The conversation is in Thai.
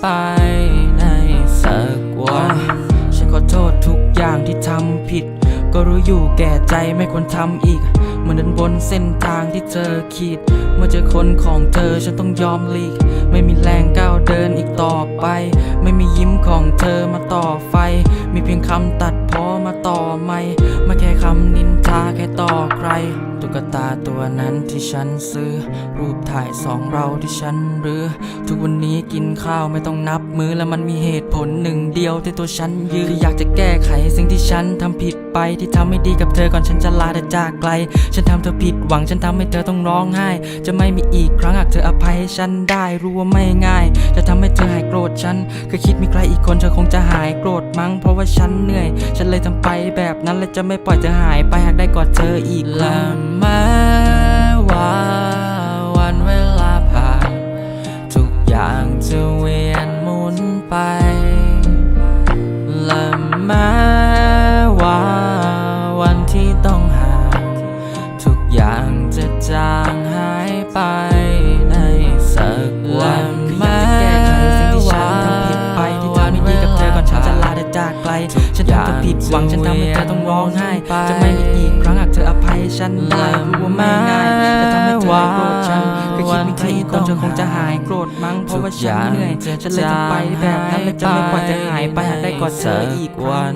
ไปในสักวันฉันขอโทษทุกอย่างที่ทำผิด ก็รู้อยู่แก่ใจไม่ควรทำอีกเหมือนเดินบนเส้นทางที่เธอขีด เมื่อเจอคนของเธอฉันต้องยอมหลีก ไม่มีแรงก้าวเดินอีกต่อไป ไม่มียิ้มของเธอมาต่อไฟ มีเพียงคำตัดพ้อมาต่อไม่ไม่แค่คำนินทาแค่ต่อใคร ตุ๊กตาตัวนั้นที่ฉันซื้อ รูปถ่ายสองเราที่ฉันรื้อทุกวันนี้กินข้าวไม่ต้องนับมือและมันมีเหตุผลหนึ่งเดียวที่ตัวฉันยืนอยากจะแก้ไขสิ่งที่ฉันทำผิดไปที่ทำไม่ดีกับเธอก่อนฉันจะลาเธอจากไกล ฉันทำเธอผิดหวังฉันทำให้เธอต้องร้องไห้ จะไม่มีอีกครั้งหากเธออภัยให้ฉันได้รู้ว่าไม่ง่าย จะทำให้เธอหายโกรธฉันเคยคิดมีใครอีกคนเธอคงจะหายโกรธมั้งเพราะว่าฉันเหนื่อย ฉันเลยทำไปแบบนั้นและจะไม่ปล่อยเธอหายไปหากได้กอดเธออีกและแม้ว่า ฉันทำเธอผิดหวังฉันทำให้เธอต้องร้องไห้ จะไม่มีอีกครั้งหากเธออภัยให้ฉันได้รู้ว่าไม่ง่ายจะทำให้เธอโกรธฉันก็คิดไม่ถึงคนเธอคงจะหายโกรธมั้งเพราะว่าฉันเหนื่อยฉันเลยจะไปแบบนั้นและจะไม่ปล่อยเธอหายไปหากได้กอดเธออีกวัน